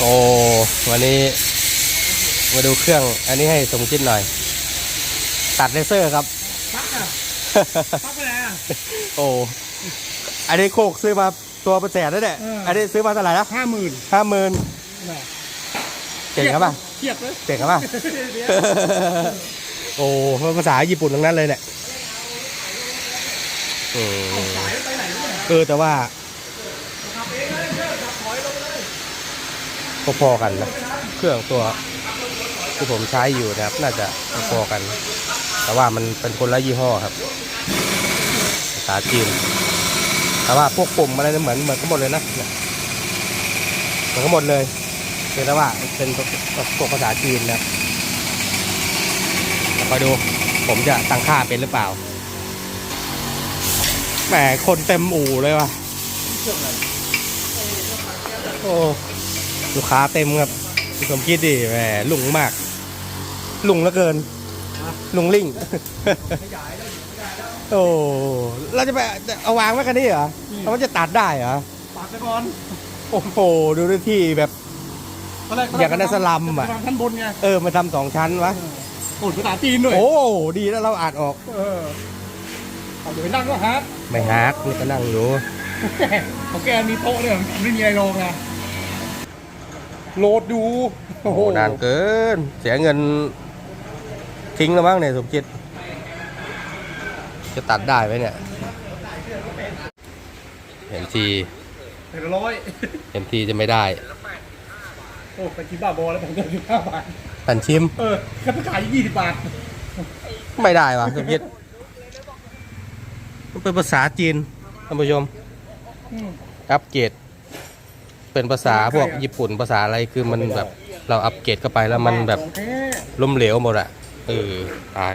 โอ้วันนี้มาดูเครื่อง อันนี้ให้สมคิดหน่อย ตัดเลเซอร์ครับปักอะปักไปไหนอะโอ้อันนี้โคกซื้อมาตัวเป็นแสนแล้วเนี่ยเอออัอันนี้ซื้อมาเท่าไหร่นะห้าหมื่นห้าหมื่นเก่งครับป่ะเทียบเลยเก่งครับป่ะโอ้ภาษาญี่ปุ่นทั้งนั้นเลยเนี่ยอืมเออแต่ว่า พอๆกันนะเครื่องตัวที่ผมใช้อยู่นะครับ น่าจะพอๆกัน แต่ว่ามันเป็นคนละยี่ห้อครับภาษาจีนแต่ว่าพวกปุ่มอะไรเนี่เหมือนเหมือนกันหมดเลยนะเหมือนกันหมดเลยเพียงแต่ว่าเป็นพวกภาษาจีนนะครับเดี๋ยวคอยดูผมจะตั้งค่าเป็นหรือเปล่าแหมคนเต็มอู่เลยว่ะโอ้ ลูกค้าเต็มครับคุณสมคิดดิแหมลุงมาก ลุงเหลือเกิน ลุงลิงโอ้เราจะไปเอาวางไว้กันนี่เหรอแล้วมันจะตัดได้เหรอปักไปก่อนโอ้โหดูด้วยที่แบบตอนแรอยากกันได้สลัมอะสลัมชั้นบนไงเออมาทำสองชั้นวะโอ้ยภาษาจีนด้วยโอ้ดีแล้วเราอ่านออก เออเอาเดี๋ยวไปนั่งก็ฮาร์ดไม่ฮักนี่ก็นั่งอยู่เขาแกมีโต๊ะเนี่ยไม่มีอะไรรองไง โหลดดูโอ้โหนานเกิน เสียเงิน ทิ้งแล้วมั้งเนี่ยสมจิต จะตัดได้ไหมเนี่ย เห็นทีเจ็ดร้อยเห็นทีจะไม่ได้ โอ้ไปกินบ้าบอแล้วผมเดินสิบห้าบาทตันชิม เออคันขายยี่สิบบาท ไม่ได้วะสมจิตมันเป็นภาษาจีนท่านผู้ชมอืมอัปเกรด เป็นภาษาพวกญี่ปุ่นภาษาอะไรคือมันแบบเราอัปเกรดเข้าไปแล้วมันแบบของท้ล้มเหลวหมดอะเออตาย